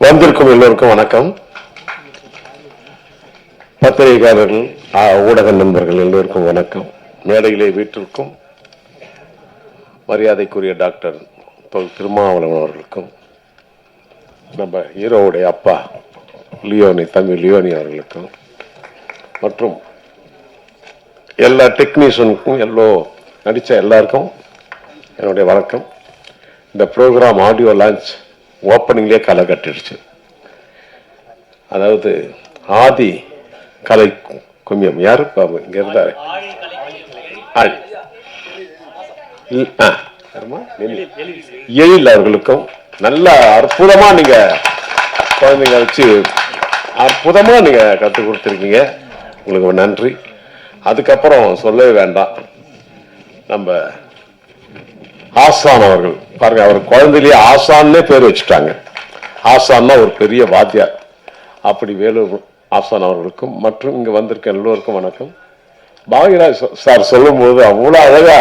வந்திருக்கும் எல்லோருக்கும் வணக்கம். பத்திரிகையாளர்கள் ஊடக நண்பர்கள் எல்லோருக்கும் வணக்கம். மேடையிலே வீட்டிற்கும் மரியாதைக்குரிய டாக்டர் திருமாவளவன் அவர்களுக்கும் நம்ம ஹீரோவுடைய அப்பா லியோனி தம்பி லியோனி அவர்களுக்கும் மற்றும் எல்லா டெக்னீஷியனுக்கும் எல்லோ நடித்த எல்லாருக்கும் என்னுடைய வணக்கம். இந்த ப்ரோக்ராம் ஆடியோ லான்ச் ஓப்பனிங்லேயே களை கட்டிடுச்சு. அதாவது ஆதி கலை குமியம் யார்? பாபு இங்க இருந்தாரு. ஆழி. எழில். எழில் அவர்களுக்கும் நல்ல அற்புதமா நீங்க குழந்தைங்க வச்சு அற்புதமா நீங்க கற்றுக் கொடுத்துருக்கீங்க. உங்களுக்கு நன்றி. அதுக்கப்புறம் சொல்லவே வேண்டாம். நம்ம ஆசான் அவர்கள். பாருங்க அவர் குழந்தையிலேயே ஆசான்னே பேர் வச்சுட்டாங்க. ஆசான்னா ஒரு பெரிய வாத்தியார். அப்படி வேலூர் ஆசான் அவர்களுக்கும் மற்றும் இங்க வந்திருக்க எல்லோருக்கும் வணக்கம். பாகியராஜ் சார் சொல்லும்போது அவ்வளோ அழகா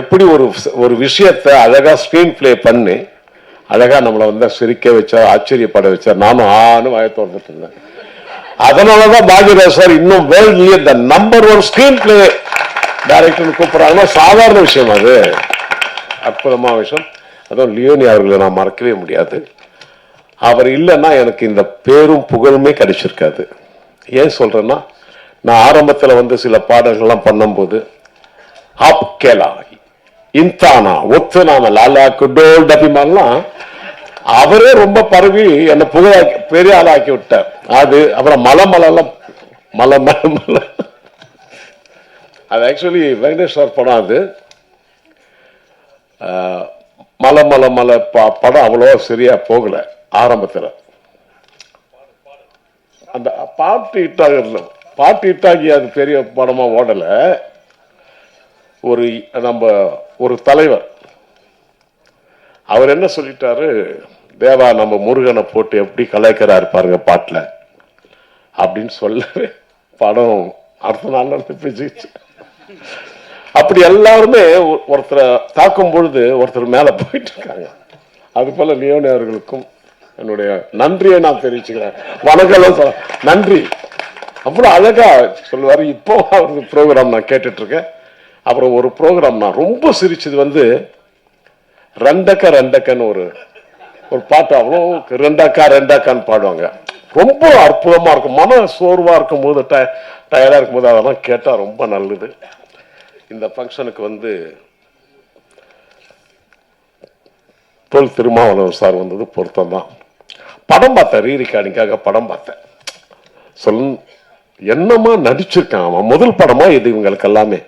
எப்படி ஒரு ஒரு விஷயத்தை அழகா ஸ்கிரீன் பிளே பண்ணி அழகா நம்மளை வந்து சிரிக்க வச்சா ஆச்சரியப்பட வச்சார். நானும் ஆணும் வாய திறந்துட்டு இருந்தேன். அதனாலதான் பாகியராஜ் சார் இன்னும் வேர்ல்ட்லேயே the number one screen play டைரக்டர்னு கூப்பிடுறாங்கன்னா சாதாரண விஷயம் அது. அற்புதமான விஷயம். அதுவும் லியோனி அவர்களை நான் மறக்கவே முடியாது. அவர் இல்லைன்னா எனக்கு இந்த பேரும் புகழுமே கிடைச்சிருக்காது. ஏன் சொல்றேன்னா நான் ஆரம்பத்தில் வந்து சில பாடல்கள்லாம் பண்ணும்போது ஆப் கேலா இன்தானா ஒத்து நாம லாலா குடோல் டபிமான்லாம் அவரே ரொம்ப பரவி என்னை புகழாக்கி பெரிய ஆளாக்கி விட்டார். அது அப்புறம் மலை மலைலாம் மலை மலை மலை அது ஆக்சுவலி வெங்கடேஷ் சார் படம் அது. மலை மலை மலை ப- படம் அவ்வளோ சரியாக போகலை ஆரம்பத்தில். அந்த பாட்டு இட்டாக பாட்டு இட்டாகி அது பெரிய படமாக ஓடலை. ஒரு நம்ம ஒரு தலைவர் அவர் என்ன சொல்லிட்டாரு? தேவா நம்ம முருகனை போட்டு எப்படி கலாய்க்கிறாரு பாருங்க பாட்டில் அப்படின்னு சொல்லவே படம் அடுத்த நாள் இருந்து பிச்சுச்சு அப்படி எல்லாருமே ஒ- ஒருத்தரை தாக்கும் பொழுது ஒருத்தர் மேல போயிட்டு இருக்காங்க அது போல லியோனி அவர்களுக்கும் என்னுடைய நன்றியை நான் தெரிவிச்சுக்கிறேன். வணக்கம் சொல்ல நன்றி. அவ்வளோ அழகா சொல்லுவாரு. இப்போ அவரது ப்ரோக்ராம் நான் கேட்டுட்டு இருக்கேன் அப்புறம் ஒரு ப்ரோக்ராம் நான் ரொம்ப சிரிச்சது வந்து ரெண்டக்க ரெண்டக்கன்னு ஒரு ஒரு பாட்டு அவ்வளோ ரெண்டக்கா ரெண்டக்கான்னு பாடுவாங்க. ரொம்ப அற்புதமா இருக்கும். மன சோர்வா இருக்கும் போது டயர்டாக இருக்கும் போது அதெல்லாம் கேட்டால் ரொம்ப நல்லது. இந்த ஃபங்க்ஷனுக்கு வந்து தொல் திருமாவளவன் சார் வந்தது பொருத்தம் தான். படம் பார்த்தேன் ரீரிகார்டிங்காக படம் பார்த்தேன் சொல் என்னமா நடிச்சிருக்கான் அவன்? முதல் படமா இது இவங்களுக்கு எல்லாமே?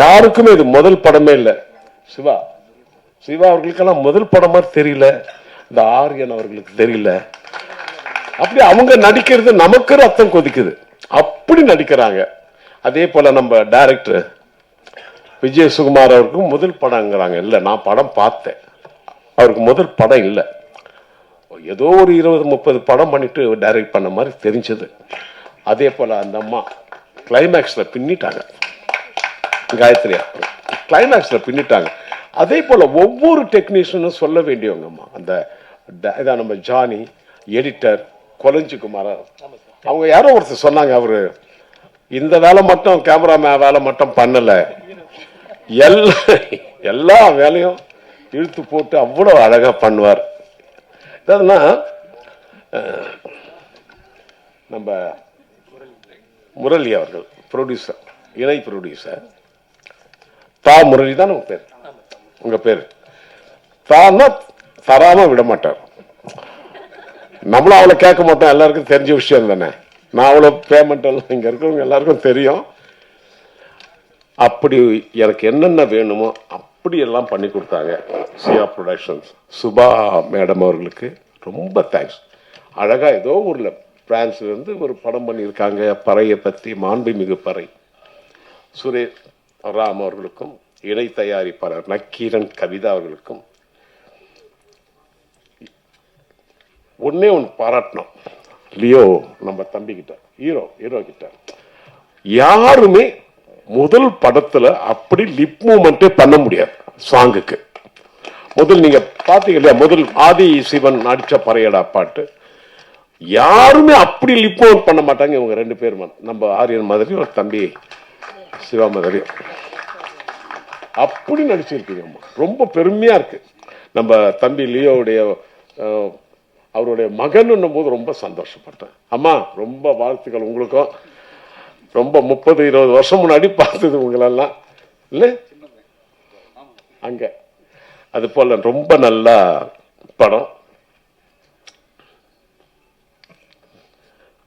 யாருக்குமே இது முதல் படமே இல்லை. சிவா சிவா அவர்களுக்கெல்லாம் முதல் படமா தெரியல. இந்த ஆரியன் அவர்களுக்கு தெரியல. அப்படி அவங்க நடிக்கிறது நமக்கு ரத்தம் கொதிக்குது. அப்படி நடிக்கிறாங்க. அதே போல நம்ம டைரக்டர் விஜய் சுகுமார் அவருக்கும் முதல் படங்கிறாங்க இல்லை நான் படம் பார்த்தேன். அவருக்கு முதல் படம் இல்லை. ஏதோ ஒரு இருபது முப்பது படம் பண்ணிட்டு டைரக்ட் பண்ண மாதிரி தெரிஞ்சது. அதே போல அந்த அம்மா கிளைமேக்ஸில் பின்னிட்டாங்க. காயத்ரியா கிளைமேக்ஸில் பின்னிட்டாங்க. அதே போல ஒவ்வொரு டெக்னீஷியனும் சொல்ல வேண்டியவங்கம்மா. அந்த ட- இதான் நம்ம ஜானி எடிட்டர் கொலஞ்சி குமார் அவங்க யாரோ ஒருத்தர் சொன்னாங்க அவரு. இந்த வேலை மட்டும் கேமராமேன் வேலை மட்டும் பண்ணல. எல்லா எல்லா வேலையும் இழுத்து போட்டு அவ்வளவு அழகா பண்ணுவார். அஹ், நம்ம முரளி அவர்கள் ப்ரொடியூசர் இணை ப்ரொடியூசர் தா முரளி தான் உங்க பேர்? உங்க பேர்? தான்னா தராம விட மாட்டார். நம்மளும் அவளை கேட்க மாட்டோம். எல்லாருக்கும் தெரிஞ்ச விஷயம் தானே. நான் அவ்வளோ பேமெண்ட் எல்லாம் இங்கே இருக்கிறவங்க எல்லாருக்கும் தெரியும். அப்படி எனக்கு என்னென்ன வேணுமோ அப்படி எல்லாம் பண்ணி கொடுத்தாங்க. சியா ப்ரொடக்ஷன்ஸ் சுபா மேடம் அவர்களுக்கு ரொம்ப தேங்க்ஸ் அழகாக ஏதோ ஊரில் பிரான்ஸ்லேருந்து ஒரு படம் பண்ணியிருக்காங்க. பறையை பற்றி மாண்புமிகு பறை. சுரேஷ் ராம் அவர்களுக்கும் இணை தயாரிப்பாளர் நக்கீரன் கவிதா அவர்களுக்கும் ஒன்னே ஒன்று பாராட்டணும். லியோ நம்ம தம்பி கிட்ட ஹீரோ ஹீரோ கிட்ட. யாருமே முதல் படத்துல அப்படி லிப் மூமெண்ட்டே பண்ண முடியாது சாங்குக்கு முதல் நீங்க பாத்தீங்க இல்லையா முதல் ஆதி சிவன் நடிச்ச பறையடா பாட்டு. யாருமே அப்படி லிப் அவுட் பண்ண மாட்டாங்க இவங்க ரெண்டு பேரும் நம்ம ஆரியன் மாதிரி ஒரு தம்பி சிவா மாதிரி. அப்படி நடிச்சிருக்கீங்க ரொம்ப பெருமையா இருக்கு. நம்ம தம்பி லியோவுடைய அவருடைய மகன் போது ரொம்ப சந்தோஷப்பட்டேன் அம்மா ரொம்ப வாழ்த்துக்கள் உங்களுக்கும். ரொம்ப முப்பது இருபது வருஷம் முன்னாடி பார்த்தது உங்களெல்லாம். இல்லை? அங்கே. அது போல் ரொம்ப நல்ல படம்.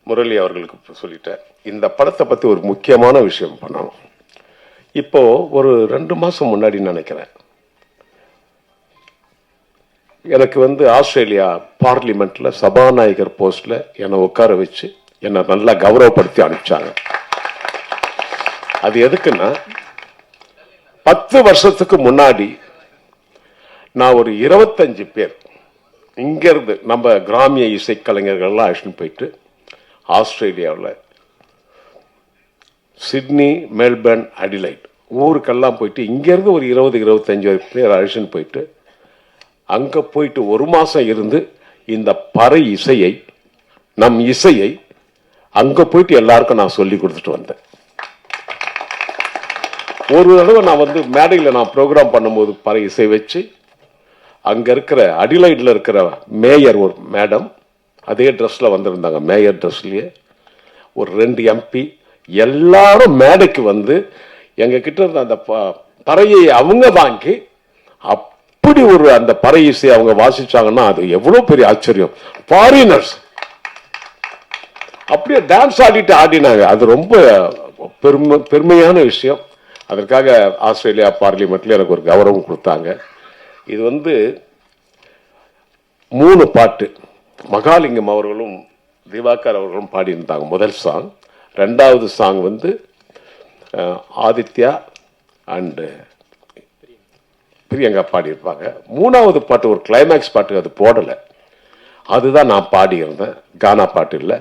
முரளி அவர்களுக்கு சொல்லிட்டேன். இந்த படத்தை பற்றி ஒரு முக்கியமான விஷயம் பண்ணணும். இப்போது ஒரு ரெண்டு மாதம் முன்னாடி நினைக்கிறேன். எனக்கு வந்து ஆஸ்திரேலியா பார்லிமெண்ட்டில் சபாநாயகர் போஸ்ட்டில் என்னை உட்கார வச்சு என்னை நல்லா கௌரவப்படுத்தி அனுப்பிச்சாங்க. அது எதுக்குன்னா பத்து வருஷத்துக்கு முன்னாடி நான் ஒரு இருபத்தஞ்சு பேர் இங்கேருந்து நம்ம கிராமிய இசைக்கலைஞர்கள்லாம் அழைச்சிட்டு போயிட்டு ஆஸ்திரேலியாவில் சிட்னி மெல்பர்ன் அடிலைட் ஊருக்கெல்லாம் போயிட்டு இங்கேருந்து ஒரு இருபது இருபத்தஞ்சு பேர் அழைச்சின்னு போயிட்டு அங்கே போயிட்டு ஒரு மாதம் இருந்து இந்த பறை இசையை நம் இசையை அங்கே போயிட்டு எல்லாருக்கும் நான் சொல்லி கொடுத்துட்டு வந்தேன். ஒரு தடவை நான் வந்து மேடையில் நான் ப்ரோக்ராம் பண்ணும்போது பறை இசை வச்சு அங்கே இருக்கிற அடிலைட்ல இருக்கிற மேயர் ஒரு மேடம் அதே ட்ரெஸ்ஸில் வந்திருந்தாங்க. மேயர் ட்ரெஸ்லேயே ஒரு ரெண்டு எம்பி எல்லாரும் மேடைக்கு வந்து எங்க இருந்த அந்த ப- பறையை அவங்க வாங்கி அப் எப்படி ஒரு அந்த பறை இசை அவங்க வாசிச்சாங்கன்னா அது எவ்வளவு பெரிய ஆச்சரியம். ஃபாரினர்ஸ் அப்படியே டான்ஸ் ஆடிட்டு ஆடினாங்க. அது ரொம்ப பெருமை பெருமையான விஷயம். அதற்காக ஆஸ்திரேலியா பார்லிமெண்ட்ல எனக்கு ஒரு கௌரவம் கொடுத்தாங்க. இது வந்து மூணு பாட்டு. மகாலிங்கம் அவர்களும் திவாகர் அவர்களும் பாடியிருந்தாங்க முதல் சாங் ரெண்டாவது சாங் வந்து ஆதித்யா அண்டு பிரியங்கா பாடியிருப்பாங்க. மூணாவது பாட்டு ஒரு கிளைமேக்ஸ் பாட்டு அது போடலை. அதுதான் நான் பாடியிருந்தேன். கானா பாட்டு இல்லை.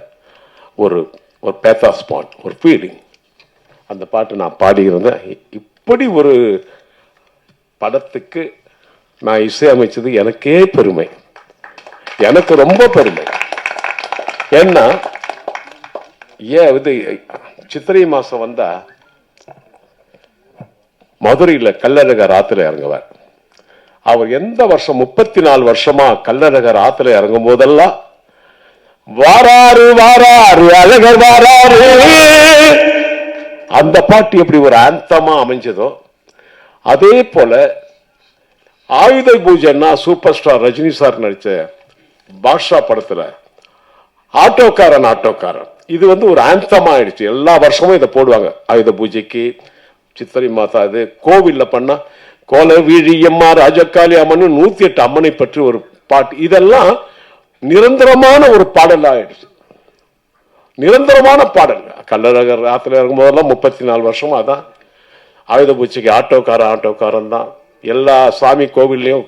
ஒரு ஒரு பேத்தா ஸ்பாட் ஒரு ஃபீலிங் அந்த பாட்டு நான் பாடியிருந்தேன். இப்படி ஒரு படத்துக்கு நான் இசையமைச்சது எனக்கே பெருமை. எனக்கு ரொம்ப பெருமை. ஏன்னா ஏன் இது சித்திரை மாதம் வந்தால் மதுரையில் கல்லழகர் ஆத்துல இறங்குவார். அவர் எந்த வருஷம் முப்பத்தி நாலு வருஷமா கள்ளழகர் ஆத்துல இறங்கும் போதெல்லாம் வாராரு வாராரு அழகர் வாராரு. அந்த பாட்டு எப்படி ஒரு ஆந்தமா அமைஞ்சதோ அதே போல ஆயுத பூஜைன்னா சூப்பர் ஸ்டார் ரஜினி சார் நடிச்ச பாஷா படத்துல ஆட்டோக்காரன் ஆட்டோக்காரன். இது வந்து ஒரு ஆந்தமா ஆயிடுச்சு. எல்லா வருஷமும் இதை போடுவாங்க. ஆயுத பூஜைக்கு சித்திரை மாதா இது கோவில்ல பண்ணா கோல வீழியம்மா ராஜக்காளி அம்மன் நூத்தி எட்டு அம்மனை பற்றி ஒரு பாட்டு. இதெல்லாம் நிரந்தரமான ஒரு பாடல் ஆயிடுச்சு. நிரந்தரமான பாடல். கல்லழகர் ஆத்துல இறங்கும் போதெல்லாம் முப்பத்தி நாலு வருஷமா அதான். ஆயுத பூச்சிக்கு ஆட்டோக்காரன் ஆட்டோக்காரன் தான். எல்லா சாமி கோவில்லையும்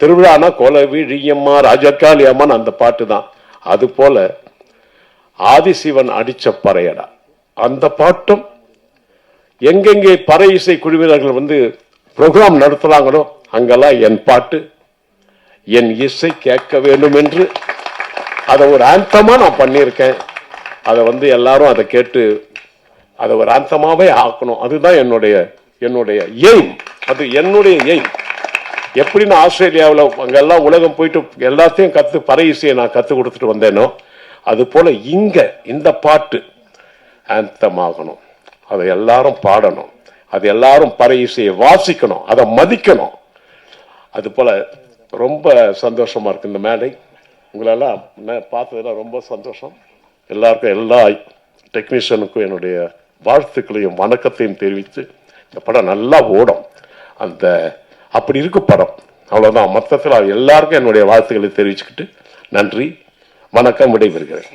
திருவிழானா கோலவி ஈயம்மா ராஜக்காளி அம்மன் அந்த பாட்டு தான். அது போல ஆதிசிவன் அடிச்ச பறையடா. அந்த பாட்டும் எங்கெங்கே பறை இசை குழுவினர்கள் வந்து ப்ரோக்ராம் நடத்துறாங்களோ அங்கெல்லாம் என் பாட்டு என் இசை கேட்க வேண்டும் என்று. அதை ஒரு ஆந்தமாக நான் பண்ணியிருக்கேன். அதை வந்து எல்லாரும் அதை கேட்டு அதை ஒரு ஆந்தமாகவே ஆக்கணும். அதுதான் என்னுடைய என்னுடைய எய்ம். அது என்னுடைய எய்ம். எப்படி நான் ஆஸ்திரேலியாவில் அங்கெல்லாம் உலகம் போயிட்டு எல்லாத்தையும் கற்று பறை இசையை நான் கற்றுக் கொடுத்துட்டு வந்தேனோ அது போல் இங்கே இந்த பாட்டு ஆந்தம் ஆகணும் அதை எல்லாரும் பாடணும். அது எல்லாரும் பறை இசையை வாசிக்கணும் அதை மதிக்கணும். அது போல ரொம்ப சந்தோஷமா இருக்கு இந்த மேடை. உங்களெல்லாம் நான் பார்த்ததுல ரொம்ப சந்தோஷம். எல்லாருக்கும் எல்லா டெக்னீஷியனுக்கும் என்னுடைய வாழ்த்துக்களையும் வணக்கத்தையும் தெரிவித்து இந்த படம் நல்லா ஓடும். அந்த அப்படி இருக்கு படம். அவ்வளோதான் மொத்தத்தில் எல்லாருக்கும் என்னுடைய வாழ்த்துக்களை தெரிவிச்சுக்கிட்டு நன்றி. வணக்கம் விடைபெறுகிறேன்.